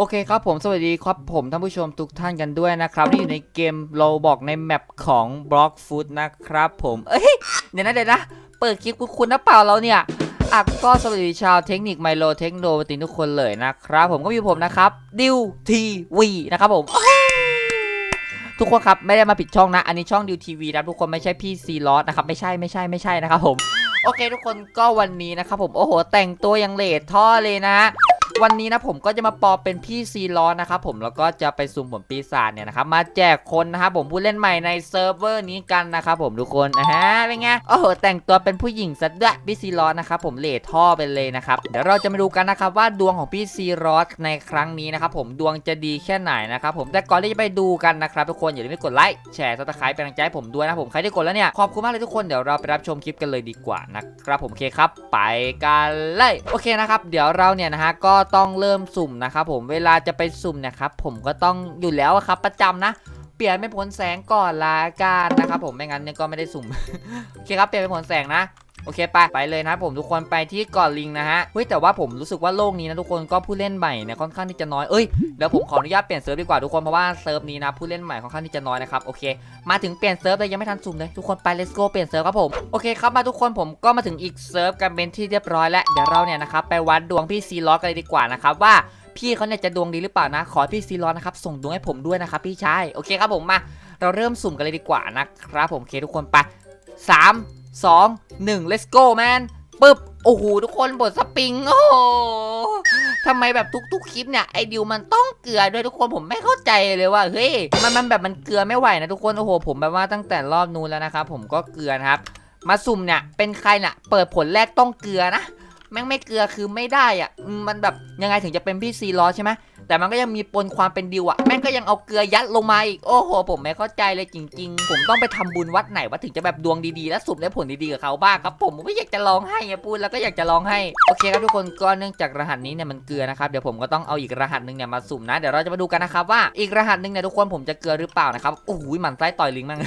โอเคครับผมสวัสดีครับผมท่านผู้ชมทุกท่านกันด้วยนะครับนี่อยู่ในเกมโลบอกในแมปของ Block Food นะครับผม เอ้ยเดี๋ยวนะเดี๋ยวนะ เปิดคลิปคุณนะเปล่าเราเนี่ยอะก็สวัสดีชาวเทคนิคไมโลเทคโนโลยีทุกคนเลยนะครับ ผมก็มีผมนะครับดิวทีวีนะครับผมทุกคนครับไม่ได้มาผิดช่องนะ อันนี้ช่องดิวทีวีนะทุกคนไม่ใช่พี่ซีลอสนะครับไม่ใช่ไม่ใช่ไม่ใช่นะครับผมโอเคทุกคนก็วันนี้นะครับผมโอ้โหแต่งตัวยังเลทท่อเลยนะ วันนี้นะผมก็จะมาปอเป็นพี่ซีลอนะครับผมแล้วก็จะไปซุ่มผลปีศาจเนี่ยนะครับมาแจกคนนะครับผมผู้เล่นใหม่ในเซิร์ฟเวอร์นี้กันนะครับผมทุกคนนะฮะเป็นไงโอ้โหแต่งตัวเป็นผู้หญิงซะด้วยพี่ซีลอสนะครับผมเลทท่อไปเลยนะครับเดี๋ยวเราจะมาดูกันนะครับว่าดวงของพี่ซีลอสในครั้งนี้นะครับผมดวงจะดีแค่ไหนนะครับผมแต่ก่อนที่จะไปดูกันนะครับทุกคนอย่าลืมกดไลค์แชร์ซับสไครป์เป็นกำลังใจให้ผมด้วยนะผมใครที่กดแล้วเนี่ยขอบคุณมากเลยทุกคนเดี๋ยวเราไปรับชมคลิปกันเลยดีกว่านะครับผมโอเคครับไปกันเลยโอเคนะครับเดี๋ยวเราเนี่ยนะฮะก็ต้องเริ่มสุ่มนะครับผมเวลาจะไปสุ่มเนะครับผมก็ต้องอยู่แล้วครับประจำนะ เปลี่ยนเป็นผลแสงก่อนละกันนะครับผมไม่งั้นเนี่ยก็ไม่ได้สุ่มโอเคครับเปลี่ยนเป็นผลแสงนะ โอเคไปไปเลยนะผมทุกคนไปที่เกาะลิงนะฮะเฮ้ยแต่ว่าผมรู้สึกว่าโลกนี้นะทุกคนก็ผู้เล่นใหม่เนี่ยค่อนข้างที่จะน้อยเอ้ยเดี๋ยวผมขออนุญาตเปลี่ยนเซิร์ฟดีกว่าทุกคนเพราะว่าเซิร์ฟนี้นะผู้เล่นใหม่ค่อนข้างที่จะน้อยนะครับโอเค มาถึงเปลี่ยนเซิร์ฟเลยยังไม่ทันสุ่มเลยทุกคนไป let's go เปลี่ยนเซิร์ฟครับผมโอเคครับมาทุกคนผมก็มาถึงอีกเซิร์ฟกันเป็นที่เรียบร้อยแล้วเดี๋ยวเราเนี่ยนะครับไปวัดดวงพี่ซีล็อกกันเลยดีกว่านะครับว่าพี่เขาเนี่ยจะดวงดีหรือเปล่านะ ขอพี่ซีล็อกนะครับ ส่งดวงให้ผมด้วยนะครับพี่ชาย โอเคครับผมมา เราเริ่มสุ่มกันเลยดีกว่านะครับผมโอเคทุกคนไปสาม สองหนึ่ง let's go man ปึ๊บ โอ้โห ทุกคนบทสปริง โอ้โหทำไมแบบทุกๆ คลิปเนี่ย ไอดิวมันต้องเกลือด้วยทุกคนผมไม่เข้าใจเลยว่า เฮ้ย มันมันแบบมันเกลือไม่ไหวนะทุกคน โอ้โห ผมแบบว่าตั้งแต่รอบนู้นแล้วนะครับ ผมก็เกลือนะครับ มาสุ่มเนี่ย เป็นใครเน่ะเปิดผลแรกต้องเกลือนะ แม่งไม่เกลือคือไม่ได้อะมมันแบบยังไงถึงจะเป็นพี่ซีล้อใช่ไหม แต่มันก็ยังมีปนความเป็นดิวอะแม่งก็ยังเอาเกลือยัดลงมาอีก โอ้โห ผมไม่เข้าใจเลยจริง ๆ ผมต้องไปทำบุญวัดไหนว่าถึงจะแบบดวงดีๆ และสุ่มได้ผลดีๆกับเขาบ้างครับ ผมผมไม่อยากจะร้องไห้อะพูดแล้วก็อยากจะร้องไห้ โอเคครับทุกคนก็เนื่องจากรหัสนี้เนี่ยมันเกลือนะครับ เดี๋ยวผมก็ต้องเอาอีกรหัสหนึ่งเนี่ยมาสุ่มนะ เดี๋ยวเราจะมาดูกันนะครับว่าอีกรหัสหนึ่งเนี่ยทุกคนผมจะเกลือหรือเปล่านะครับโอ้โหหมันไส้ต่อยลิงมั่ง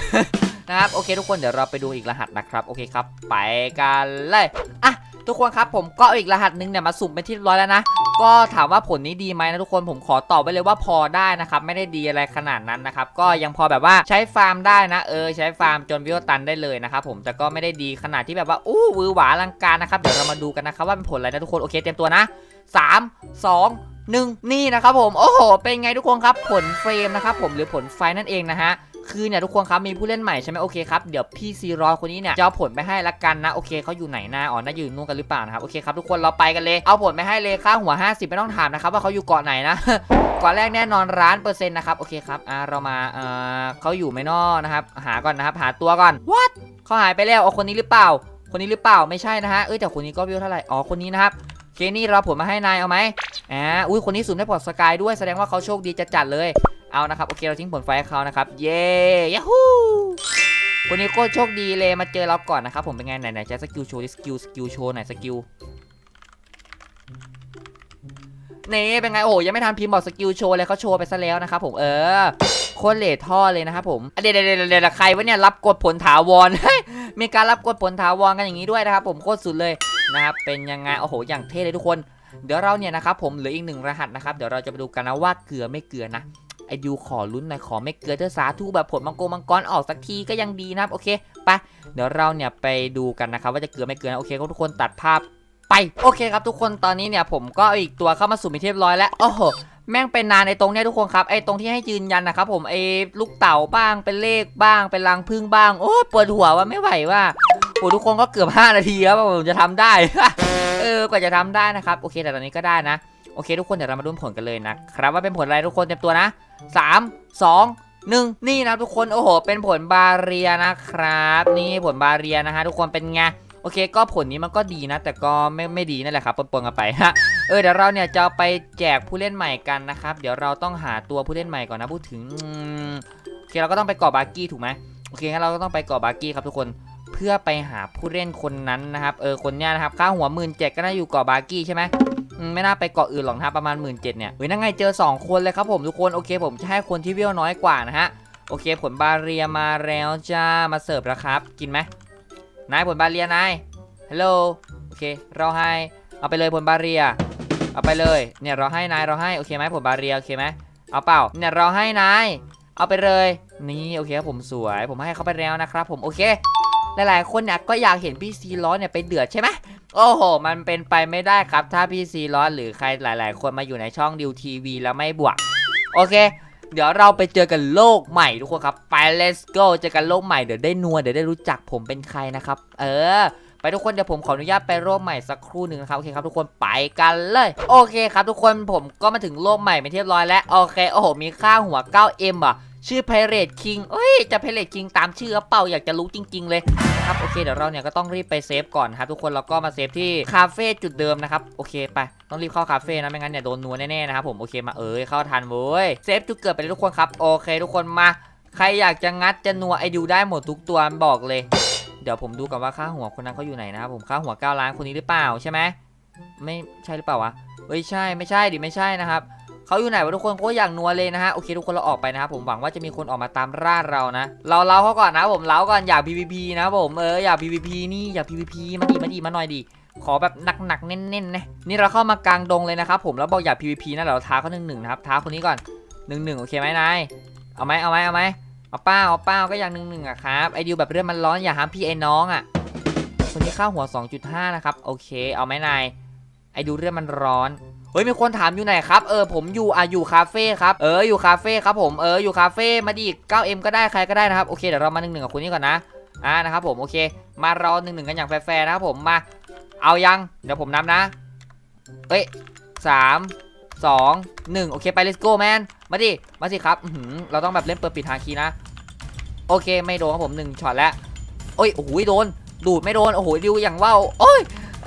นะครับโอเค ทุกคนเดี๋ยวเราไปดูอีกรหัสนะครับโอเคครับ ไปกันเลยอะทุกคนครับผมก็อ,อีกรหัสหนึ่งเนี่ยมาสุ่มเป็นที่ร้อยแล้วนะ ก็ถามว่าผลนี้ดีไหมนะทุกคนผมขอตอบไว้เลยว่าพอได้นะครับ ไม่ได้ดีอะไรขนาดนั้นนะครับ ก็ยังพอแบบว่าใช้ฟาร์มได้นะ เออใช้ฟาร์มจนวิวตันได้เลยนะครับผมแต่ก็ไม่ได้ดีขนาดที่แบบว่าอู้วือหวาลังการนะครับเดี๋ยวเรามาดูกันนะครับว่าเป็นผลอะไรนะทุกคนโอเคเตรียมตัวนะ 3 2 1 นี่นะครับผมโอ้โหเป็นไงทุกคนครับผลเฟรมนะครับผมหรือผลไฟนั่นเองนะฮะ คือเนี่ยทุกคนครับมีผู้เล่นใหม่ใช่ไหมโอเคครับเดี๋ยวพี่ซีรอคนนี้เนี่ยจะเอาผลไปให้ละกันนะโอเคเขาอยู่ไหนหน้าอ๋อน่าอยู่นู่นกันหรือเปล่านะครับโอเคครับทุกคนเราไปกันเลยเอาผลไปให้เลยค่าหัว 50 ไม่ต้องถามนะครับว่าเขาอยู่เกาะไหนนะเกาะแรกแน่นอนร้านเปอร์เซ็นต์นะครับโอเคครับอ่าเรามาเอ่อเขาอยู่ไหม่นอนะครับหาก่อนนะครับหาตัวก่อน what เขาหายไปแล้วเอาคนนี้หรือเปล่า คนนี้หรือเปล่าไม่ใช่นะฮะเอ้ยแต่คนนี้ก็วิวเท่าไหร่อ๋อคนนี้นะครับเคนี่เราผลมาให้นายเอาไหมอ่าอุ้ยคนนี้สุ่มได้พอร์ตสกายด้วยแสดงว่าเขาโชคดีจะจัดเลย เอานะครับ โอเค เราทิ้งผลไฟให้เขานะครับ เย้ย a ฮูคนนี้ก็โชคดีเลยมาเจอเราก่อนนะครับผมเป็นไงไหนไหนใช้สกิลโชว์ดิสกิลสกิลโชว์ไหนสกิลนี่เป็นไงโอ้ยังไม่ทันพิมพ์บอกสกิลโชว์เลยเขาโชว์ไปซะแล้วนะครับผมเออโคตรเลทท่อเลยนะครับผมเดี๋ยวเดี๋ยวเดี๋ยวใครวะเนี่ยรับกดผลถาวรมีการรับกดผลถาวรกันอย่างนี้ด้วยนะครับผมโคตรสุดเลยนะครับเป็นยังไงโอ้โหอย่างเท่เลยทุกคนเดี๋ยวเราเนี่ยนะครับผมเหลืออีกหนึ่งรหัสนะครับเดี๋ยวเราจะไปดูกันนะว่าเกลือไม่เกลือนะ ดิวขอลุ้นหน่อยขอไม่เกลือเธอสาธุแบบผลมังกรมังกรออกสักทีก็ยังดีนะครับโอเคไปเดี๋ยวเราเนี่ยไปดูกันนะครับว่าจะเกลือไม่เกลือนะโอเคทุกคนตัดภาพไปโอเคครับทุกคนตอนนี้เนี่ยผมก็อีกตัวเข้ามาสู่มิเทพร้อยแล้วโอ้โหแม่งเป็นนานไอตรงเนี้ยทุกคนครับไอตรงที่ให้ยืนยันนะครับผมไอลูกเต่าบ้างเป็นเลขบ้างเป็นรังพึ่งบ้างโอ้ปวดหัวว่าไม่ไหวว่าโอ้ทุกคนก็เกือบ 5 นาทีแล้วว่าผมจะทำได้ เออกว่าจะทำได้นะครับโอเคแต่ตอนนี้ก็ได้นะ โอเคทุกคนเดี๋ยวเรามาดูผลกันเลยนะครับว่าเป็นผลอะไรทุกคนเตรียมตัวนะ 3 2หนึ่งนี่นะทุกคนโอ้โห เป็นผลบาเรียนะครับ นี่ผลบาเรียนะฮะทุกคนเป็นไงโอเค ก็ผลนี้มันก็ดีนะ แต่ก็ไม่ไม่ดีนั่นแหละครับปนๆกันไปฮะเออเดี๋ยวเราเนี่ยจะไปแจกผู้เล่นใหม่กันนะครับ เดี๋ยวเราต้องหาตัวผู้เล่นใหม่ก่อนนะพูดถึงโอเคเราก็ต้องไปเกาะบาร์กี้ถูกไหมโอเคงั้นเราก็ต้องไปเกาะบาร์กี้ครับทุกคนเพื่อไปหาผู้เล่นคนนั้นนะครับเออคนเนี้ยนะครับค่าหัวหมื่นเจ็ดก็น่าอยู่เกาะบาร์กี้ใช่ไหม ไม่น่าไปเกาะอื่นหรอกนะประมาณ 1 7ื่นเนี่ยเฮ้ยนั่งไงเจอ 2 คนเลยครับผมทุกคนโอเค ผมจะให้คนที่เวลน้อยกว่านะฮะโอเค ผลบาเรียมาแล้วจ้ามาเสิร์ฟแล้วครับ กินไหมนายผลบาเรียนายฮัลโหลโอเค เราให้เอาไปเลยผลบาเรีย เอาไปเลยเนี่ยเราให้นายเราให้โอเคไหมผลบาเรียโอเคไหมเอาเปล่าเนี่ยเราให้นายเอาไปเลยนี่โอเคครับผมสวย ผมให้เขาไปแล้วนะครับผมโอเค หลายๆ คนเนี่ยก็อยากเห็นพี่ซีร้อเนี่ยไปเดือดใช่ไหม โอ้โห มันเป็นไปไม่ได้ครับ ถ้าพี่ซีร้อนหรือใครหลาย ๆ คนมาอยู่ในช่องดิวทีวีแล้วไม่บวก โอเค เดี๋ยวเราไปเจอกันโลกใหม่ทุกคนครับ ไป let's go เจอกันโลกใหม่ เดี๋ยวได้นัว เดี๋ยวได้รู้จักผมเป็นใครนะครับ เออ ไปทุกคน เดี๋ยวผมขออนุญาตไปโลกใหม่สักครู่หนึ่งนะครับ โอเคครับทุกคน ไปกันเลย โอเคครับทุกคน ผมก็มาถึงโลกใหม่เป็นที่เรียบร้อยแล้ว โอเค โอ้โห มีค่าหัว 9M อะ ชื่อ Pirate King เอ้ย จะ Pirate King ตามชื่อเปล่าอยากจะรู้จริง ๆ เลยนะครับ โอเค เดี๋ยวเราเนี่ยก็ต้องรีบไปเซฟก่อนครับทุกคน แล้วก็มาเซฟที่คาเฟ่จุดเดิมนะครับ โอเค ไป ต้องรีบเข้าคาเฟ่นะ ไม่งั้นเนี่ยโดนนัวแน่ๆนะครับผม โอเค มาเอ้ย เข้าทันเว้ย เซฟจุดเกิดไปเลยทุกคนครับ โอเค ทุกคนมา ใครอยากจะงัดจะนัวไอดิวได้หมดทุกตัวบอกเลย เดี๋ยวผมดูก่อนว่าค่าหัวคนนั้นเขาอยู่ไหนนะครับผม ค่าหัว9ล้านคนนี้หรือเปล่าใช่ไหมไม่ใช่หรือเปล่าวะเฮ้ย ใช่ ไม่ใช่ดิ ไม่ใช่นะครับ เขาอยู่ไหนวะทุกคนเขาอย่ากนัวเลยนะฮะโอเคทุกคนเราออกไปนะครับผมหวังว่าจะมีคนออกมาตามล่าเรานะ เราเราเขาก่อนนะผมเล้าก่อนอยาก PVP นะผมเอออยาก PVP นี่อยาก PVP มาดีมาดีมาหน่อยดีขอแบบหนักๆเน้นๆนะนี่เราเข้ามากลางดงเลยนะครับผมแล้วบอกอยาก PVP นะเราท้าเขาหนึ่งหนึ่งนะครับท้าคนนี้ก่อนหนึ่งหนึ่งโอเคไหมนายเอาไหมเอาไหมเอาไหมเอาป้าเอาป้าก็อย่ากหนึ่งหนึ่งอะครับไอเดิวแบบเรื่องมันร้อนอย่าห้ามพี่ไอ้น้องอะคนนี้ค่าหัว 2.5 นะครับ โอเค เอาไหมนาย ไอดูเรื่องมันร้อน เฮ้ยมีคนถามอยู่ไหนครับเออผมอยู่อะอยู่คาเฟ่ครับเอออยู่คาเฟ่ครับผมเอออยู่คาเฟ่มาดิ 9M ก็ได้ใครก็ได้นะครับโอเคเดี๋ยวเรามาหนึ่งหนึ่งกับคุณนี่ก่อนนะอ่านะครับผมโอเค มารอหนึ่งหนึ่งกันอย่างแฟร์ๆนะครับผมมาเอายังเดี๋ยวผมนับนะเอ้ยสามสองหนึ่งโอเคไป let's go man มาดิมาสิครับอื้อหือเราต้องแบบเล่นเปิดปิดทางคีนะ โอเคไม่โดนครับผมหนึ่งช็อตแล้วโอ้ยโอ้โหโดนดูดไม่โดนโอ้โหดิวอย่างว่าวโอ้ย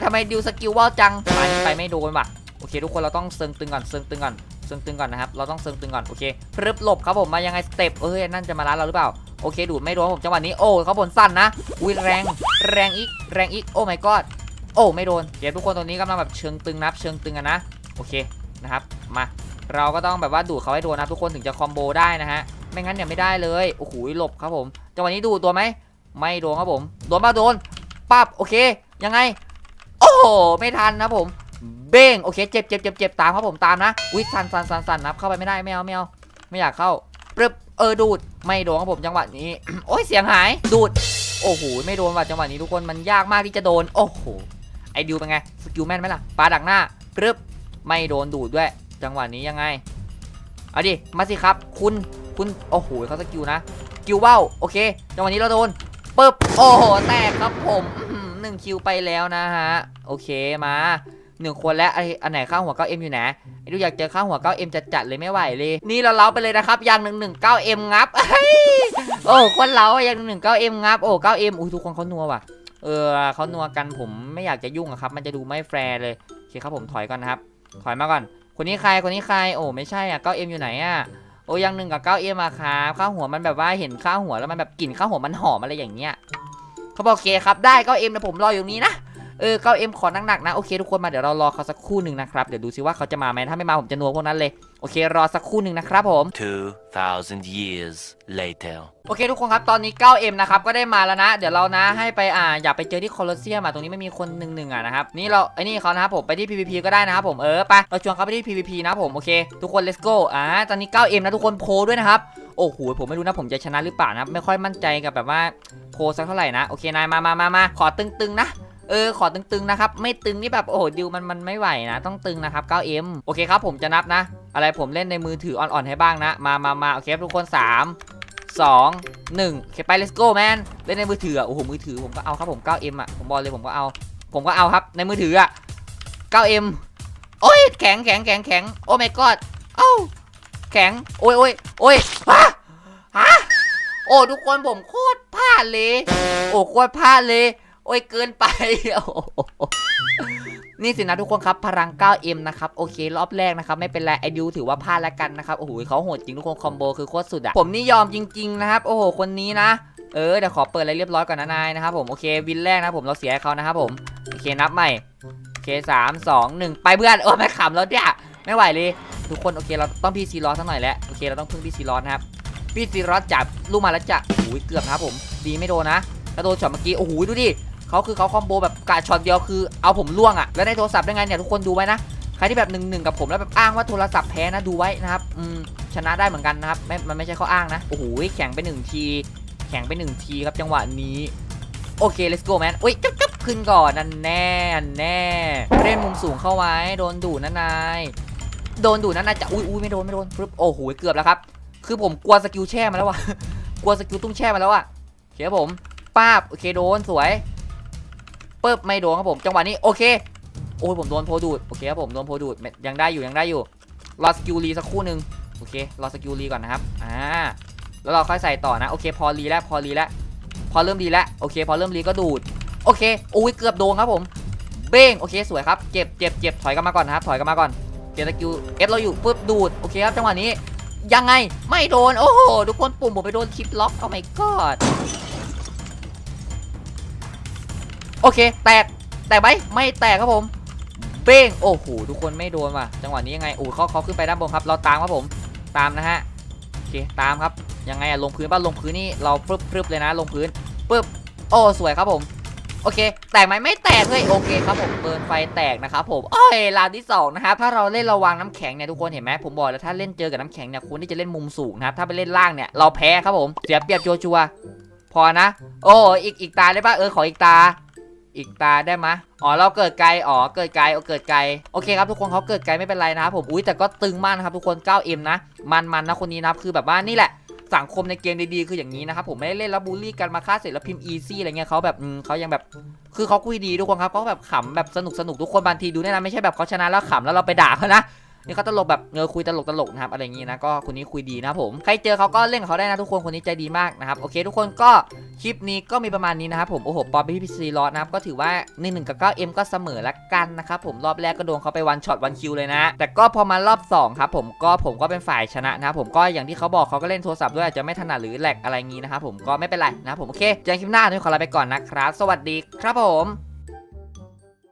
ทำไมดิวสกิลว่าวจังมานี่ไปไม่โดนว่ะ โอเค ทุกคนเราต้องเซิงตึงก่อนเซิงตึงก่อนเซิงตึงก่อนนะครับเราต้องเซิงตึงก่อนโอเคพรึบหลบครับผมมายังไงสเต็ปเอ้ยนั่นจะมาล้าเราหรือเปล่าโอเคดูดไม่โดนผมจังหวะนี้โอ้เขาบนสั้นนะอุ้ยแรงแรงอีกแรงอีกโอ้ my god โอ้ไม่โดนเดี๋ยวทุกคนตรงนี้กำลังแบบเชิงตึงนับเชิงตึงกันนะโอเคนะครับมาเราก็ต้องแบบว่าดูดเขาให้โดนนะทุกคนถึงจะคอมโบได้นะฮะไม่งั้นเนี่ยไม่ได้เลยโอ้โหหลบครับผมจังหวะนี้ดูดตัวไหมไม่โดนครับผมโดนมาโดนปั๊บโอเคยังไง โอ้โหไม่ทันนะผม บ้งโอเคเจ็บเจ็บเจ็บเจ็บตามครับผมตามนะอุ้ยสันสันสันสันนับเข้าไปไม่ได้ไม่เอาไม่เอาไม่อยากเข้าปึ๊บเออดูดไม่โดนครับผมจังหวะนี้ โอ้ยเสียงหายดูดโอ้โหไม่โดนว่ะจังหวะนี้ทุกคนมันยากมากที่จะโดนโอ้โหไอดิวเป็นไงสกิลแม่นไหมล่ะปลาดักหน้าปึ๊บไม่โดนดูดด้วย จังหวะนี้ยังไงเอาดิมาสิครับ คุณคุณโอ้โหเขาสกิลนะสกิลว่าวโอเคจังหวะนี้เราโดนปึ๊บโอ้โหแตกครับผมอื้อหือหนึ่งคิวไปแล้วนะฮะโอเคมา หนึ่งคนและไออันไหนข้างหัว 9M อยู่ไหนไอ้ดูอยากเจอข้างหัว 9M จะจัดเลยไม่ไหวเลย นี่เราเล้าไปเลยนะครับอย่างหนึ่งหนึ่ง 9M งับเฮ้ยโอ้คนเล้าอะอย่างหนึ่งหนึ่ง 9M งับโอ้ 9M อุ้ยทุกคนเขานัวว่ะเออเขานัวกันผมไม่อยากจะยุ่งอะครับ มันจะดูไม่แฟร์เลยโอเคครับผมถอยก่อนนะครับ ถอยมาก่อน คนนี้ใครคนนี้ใครโอ้ไม่ใช่อะ 9M อยู่ไหนอะโอ้ยังหนึ่งกับ 9M อะครับข้างหัวมันแบบว่าเห็นข้างหัวแล้วมันแบบกลิ่นข้างหัวมันหอมอะไรอย่างเงี้ยเขาบอกโอเคครับได้ 9M นะผมรออยู่ตรงนี้นะ เออ 9M ขอหนักๆนะ โอเคทุกคนมาเดี๋ยวเรารอเขาสักครู่หนึ่งนะครับ เดี๋ยวดูซิว่าเขาจะมาไหมถ้าไม่มาผมจะนัวพวกนั้นเลย โอเครอสักครู่หนึ่งนะครับผม 2,000 years later. โอเคทุกคนครับ ตอนนี้ 9M นะครับ ก็ได้มาแล้วนะ เดี๋ยวเรานะให้ไปอ่าอยากไปเจอที่โคลอสเซียมอะตรงนี้ไม่มีคนหนึ่งหนึ่งอะนะครับ นี่เราไอ้นี่เขานะครับผมไปที่ PVP ก็ได้นะครับผมเออไปเราชวนเขาไปที่ PVP นะครับผมโอเค ทุกคน let's go อ่าตอนนี้ 9M นะทุกคนโพลด้วยนะครับโอ้โหผมไม่รู้นะผมจะชนะหรือเปล่านะไม่ค่อยมั่นใจกับแบบว่าโพลสักเท่าไหร่นะโอเคนายมามามามาขอตึงๆนะ เออขอตึงๆนะครับ ไม่ตึงนี่แบบโอ้โหดิวมันมันไม่ไหวนะ ต้องตึงนะครับ 9M โอเคครับผมจะนับนะ อะไรผมเล่นในมือถืออ่อนๆให้บ้างนะ มามามาโอเคครับทุกคน 3 2 1โอเคไป let's go man เล่นในมือถืออะโอ้โหมือถือผมก็เอาครับผม 9M อะผมบอกเลยผมก็เอา ผมก็เอาครับในมือถืออะ 9M โอ้ยแข็งแข็งแข็งแข็งโอ้ my god เอ้าแข็งโอ้ยโอ้ยโอ้ยฮะฮะโอ้ทุกคนผมโคตรพลาดเลย โอ้โคตรพลาดเลย โอ้ยเกินไป นี่สินะทุกคนครับพลัง 9M นะครับ โอเครอบแรกนะครับ ไม่เป็นไรไอดิวถือว่าพลาดแล้วกันนะครับโอ้โหเขาโหดจริงทุกคนคอมโบคือโคตรสุดอะผมนี่ยอมจริง ๆ นะครับ โอ้โห คนนี้นะ เออเดี๋ยวขอเปิดอะไรเรียบร้อยก่อนนะนายนะครับผมโอเควินแรกนะผมเราเสียเขานะครับผมโอเคนับใหม่โอเคสามสองหนึ่งไปเพื่อนโอ้ไม่ขำแล้วเนี่ยไม่ไหวเลยทุกคนโอเคเราต้องพี่ซีรอสสักหน่อยแล้วโอเคเราต้องพึ่งพี่ซีรอสนะครับพี่ซีรอสจับลูกมาแล้วจะโอ้ยเกือบนะครับผมดีไม่โดนนะถ้าโดนช็อตเมื่อกี้โอ้โหดูดิ เขาคือเขาคอมโบแบบกาดช็อตเดียวคือเอาผมล่วงอะแล้วในโทรศัพท์ได้ไงเนี่ยทุกคนดูไว้นะใครที่แบบหนึ่งหนึ่งกับผมแล้วแบบอ้างว่าโทรศัพท์แพ้นะดูไว้นะครับอืมชนะได้เหมือนกันนะครับไม่มันไม่ใช่ข้ออ้างนะโอ้โหแข่งไปหนึ่งที แข่งไปหนึ่งทีครับจังหวะนี้โอเค let's go man อุ้ยจับจับขึ้นก่อนนั่นแน่นแน่เล่นมุมสูงเข้าไว้ โดนดูดนะนายโดนดูนะนายจะอุ้ยอุ้ยไม่โดนไม่โดนปึ๊บโอ้โหเกือบแล้วครับ คือผมกลัวสกิลแช่มาแล้วว่ะกลัวสกิลตุ้งแช่มาแล้วอะเคครับผมป้าบโอเคโดนสวย ปึ๊บไม่โดนครับผมจังหวะนี้โอเคโอ้ยผมโดนโพดูดโอเคครับผมโดนโพดูดยังได้อยู่ยังได้อยู่รอสกิลรีสักคู่หนึ่งโอเครอสกิลรีก่อนนะครับอ่าแล้วเราค่อยใส่ต่อนะโอเคพอรีแล้วพอรีแล้วพอเริ่มรีแล้วโอเคพอเริ่มรีก็ดูดโอเคอุ้ยเกือบโดนครับผมเบ้งโอเคสวยครับเจ็บเจ็บเจ็บถอยกลันมาก่อนนะครับถอยกลันมาก่อนเจตคิวเอฟเราอยู่ปุ๊บดูดโอเคครับจังหวะนี้ยังไงไม่โดนโอ้โหทุกคนปุ่มผมไปโดนคลิปล็อกโอ้ my god โอเค แตก แตกไหมไม่แตกครับผมเบ้ง โอ้โห ทุกคนไม่โดนว่ะ จังหวะนี้ยังไงโอ้เขาเขาขึ้นไปด้านบนครับ เราตามครับผม ตามนะฮะ โอเค ตามครับ ยังไงอะลงพื้นป่ะลงพื้นนี่เราปรึบปรึบเลยนะ ลงพื้นปึ๊บ โอ้ สวยครับผม โอเค แตกไหมไม่แตกเลยโอเคครับผมเบิร์นไฟแตกนะครับผม โอ้ยราวที่สองนะครับ ถ้าเราเล่นระวังน้ำแข็งเนี่ยทุกคนเห็นไหมผมบอกแล้วถ้าเล่นเจอกับน้ำแข็งเนี่ยควรที่จะเล่นมุมสูงนะครับ ถ้าไปเล่นล่างเนี่ยเราแพ้ครับผม เสียเปรียบโจชัวร์พอนะ โอ้ อีก อีกตาได้ปะเออ ขออีกตา อีกตาได้ไหมอ๋อเราเกิดไกลอ๋อเกิดไกลเอาเกิดไกลโอเคครับทุกคนเขาเกิดไกลไม่เป็นไรนะครับผมอุ้ยแต่ก็ตึงมากนะครับทุกคน 9M นะ มันมันนะคนนี้นะครับคือแบบว่านี่แหละสังคมในเกมดีๆ คืออย่างนี้นะครับผมไม่ได้เล่นแล้วบูลลี่กันมาฆ่าเสร็จแล้วพิมพ์อีซี่อะไรเงี้ยเขาแบบเขายังแบบคือเขาคุยดีทุกคนครับเขาแบบขำแบบสนุกสนุกทุกคนบางทีดูเนี่ยนะไม่ใช่แบบเขาชนะแล้วขำแล้วเราไปด่าเขานะ นี่เขาตลกแบบเออคุยตลกตลกนะครับอะไรอย่างงี้นะก็คนนี้คุยดีนะผมใครเจอเขาก็เล่นกับเขาได้นะทุกคนคนนี้ใจดีมากนะครับโอเค ทุกคนก็คลิปนี้ก็มีประมาณนี้นะครับผมโอ้โหปอพี่พีซีรอดนะครับก็ถือว่า1นหนึ่งกับ 9M ก็เสมอละกันนะครับผมรอบแรกก็โดนเขาไปวันช็อตวันคิวเลยนะ แต่ก็พอมารอบสองครับผมก็ผมก็เป็นฝ่ายชนะนะครับผมก็อย่างที่เขาบอกเขาก็เล่นโทรศัพท์ด้วยอาจจะไม่ถนัดหรือแหลกอะไรงี้นะครับผมก็ไม่เป็นไรนะผมโอเคเจอกันคลิปหน้าทุกคนลาไปก่อนนะครับ สวัสดีครับผม